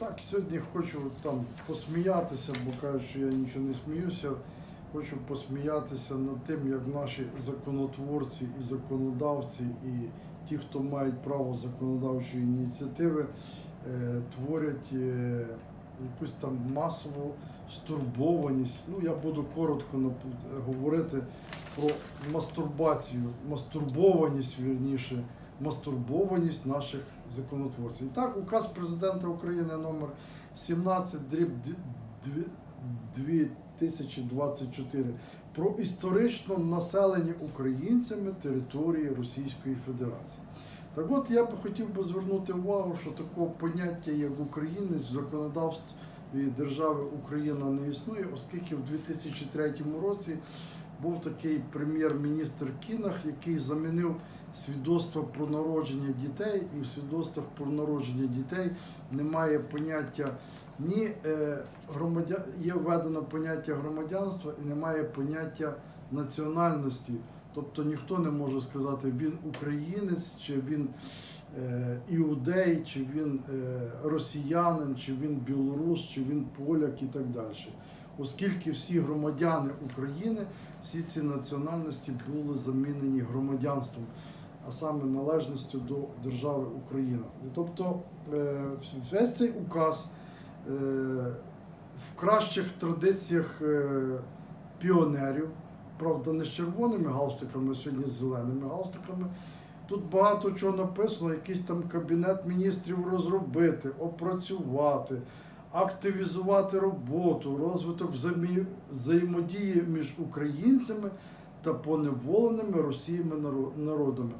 Так, сьогодні хочу там посміятися, бо кажуть, що я нічого не сміюся. Хочу посміятися над тим, як наші законотворці і законодавці, і ті, хто мають право законодавчої ініціативи, е, творять е, якусь там масову стурбованість. Ну, я буду коротко говорити про мастурбацію, мастурбованість, вірніше, мастурбованість наших законотворців. І так, указ президента України номер 17 дріб 2024 про історично населені українцями території Російської Федерації. Так от я б хотів би звернути увагу, що такого поняття, як українець в законодавстві держави Україна не існує, оскільки в 2003 році був такий прем'єр-міністр Кінах, який замінив свідоцтво про народження дітей, і в свідоцтвах про народження дітей немає поняття ні е, громадян, є введено поняття громадянства і немає поняття національності. Тобто ніхто не може сказати, він українець, чи він е, іудей, чи він е, росіянин, чи він білорус, чи він поляк і так далі. Оскільки всі громадяни України, всі ці національності були замінені громадянством, а саме належністю до держави Україна. Тобто е, весь цей указ е, в кращих традиціях е, піонерів, правда, не з червоними галстуками, а сьогодні з зеленими галстуками. Тут багато чого написано, якийсь там кабінет міністрів розробити, опрацювати, активізувати роботу, розвиток взаємодії між українцями та поневоленими Росіями народами.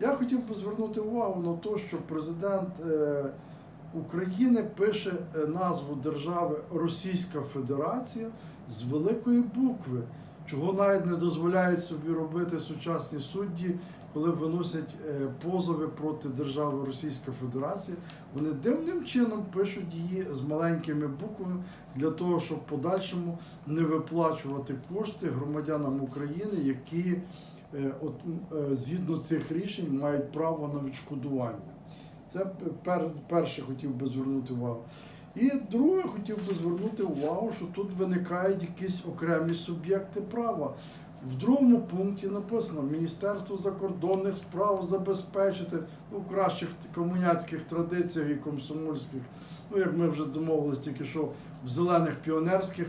Я хотів би звернути увагу на те, що президент е, України пише е, назву держави Російська Федерація з великої букви, чого навіть не дозволяють собі робити сучасні судді, коли виносять е, позови проти держави Російська Федерація. Вони дивним чином пишуть її з маленькими буквами для того, щоб в подальшому не виплачувати кошти громадянам України, які е, е, згідно цих рішень мають право на відшкодування. Це пер, перше хотів би звернути увагу. І друге, хотів би звернути увагу, що тут виникають якісь окремі суб'єкти права. В другому пункті написано Міністерство закордонних справ забезпечити ну, кращих комуняцьких традиціях і комсомольських, ну як ми вже домовились тільки що в зелених піонерських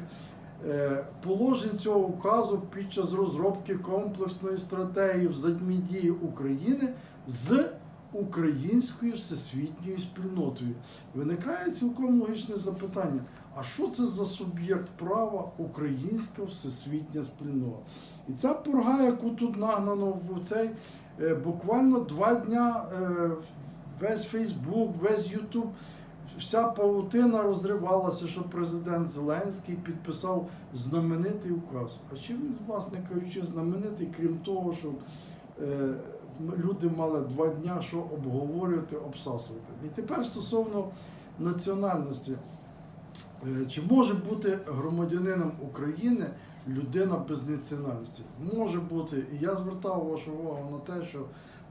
е, положень цього указу під час розробки комплексної стратегії взаємодії України з українською всесвітньою спільнотою. Виникає цілком логічне запитання: а що це за суб'єкт права українська всесвітня спільнота? І ця пурга, яку тут нагнано в цей е, буквально два дня е, весь Фейсбук, весь Ютуб. Вся паутина розривалася, що президент Зеленський підписав знаменитий указ. А чим він, власне кажучи, знаменитий, крім того, що е, люди мали два дня, що обговорювати, обсасувати. І тепер стосовно національності, чи може бути громадянином України людина без національності? Може бути. І я звертав вашу увагу на те, що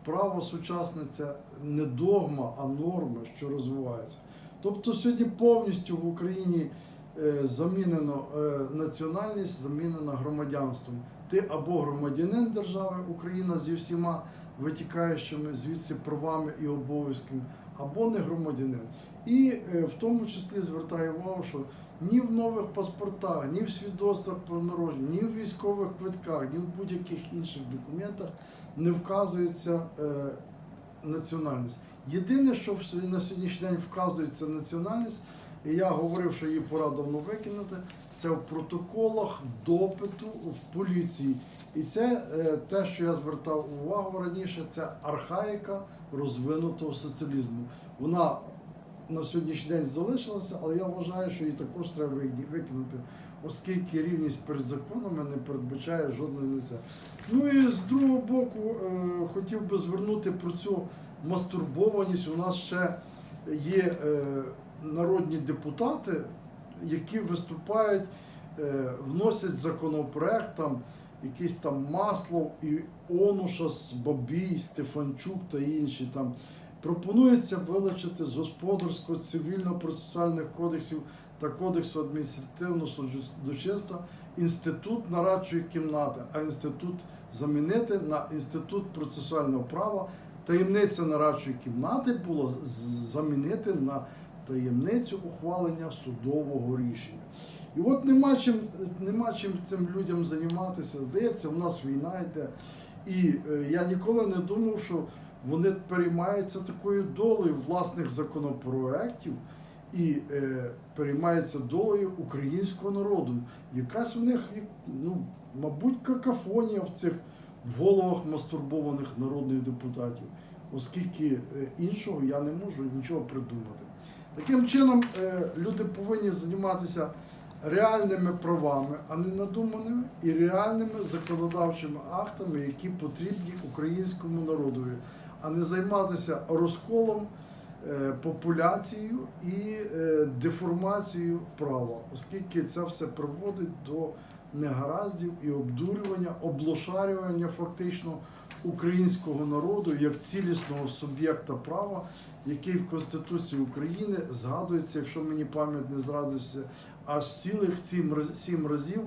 право сучасне це не догма, а норма, що розвивається. Тобто сьогодні повністю в Україні е, замінено е, національність, замінена громадянством. Ти або громадянин держави Україна зі всіма витікаючими звідси правами і обов'язками, або не громадянин. І е, в тому числі звертаю увагу, що ні в нових паспортах, ні в свідоцтвах про народження, ні в військових квитках, ні в будь-яких інших документах не вказується е, національність. Єдине, що на сьогоднішній день вказується національність, і я говорив, що її пора давно викинути, це в протоколах допиту в поліції. І це е, те, що я звертав увагу раніше, це архаїка розвинутого соціалізму. Вона на сьогоднішній день залишилася, але я вважаю, що її також треба викинути- оскільки рівність перед законами не передбачає жодної лиця. Ну і з другого боку, е, хотів би звернути про цю мастурбованість. У нас ще є е, народні депутати, які виступають, е, вносять законопроект там. Якийсь там Маслов і Онушас, Бабій, Стефанчук та інші там Пропонується вилучити з господарського цивільно-процесуальних кодексів та кодексу адміністративного судочинства інститут нарадчої кімнати, а інститут замінити на інститут процесуального права. Таємниця нарадчої кімнати з- замінити на таємницю ухвалення судового рішення. І от нема чим, нема чим цим людям займатися. Здається, у нас війна йде. І е, я ніколи не думав, що вони переймаються такою долею власних законопроєктів і е, переймаються долею українського народу. Якась в них, ну, мабуть, какафонія в цих в головах мастурбованих народних депутатів, оскільки е, іншого я не можу нічого придумати. Таким чином, е, люди повинні займатися реальними правами, а не надуманими, і реальними законодавчими актами, які потрібні українському народові, а не займатися розколом, е, популяцією і е, деформацією права, оскільки це все приводить до негараздів і обдурювання, облошарювання фактично українського народу як цілісного суб'єкта права, який в Конституції України згадується, якщо мені пам'ять не зрадується, аж цілих сім разів.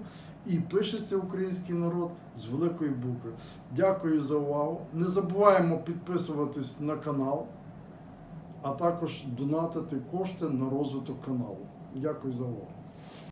І пишеться український народ з великої букви. Дякую за увагу. Не забуваємо підписуватись на канал, а також донатити кошти на розвиток каналу. Дякую за увагу.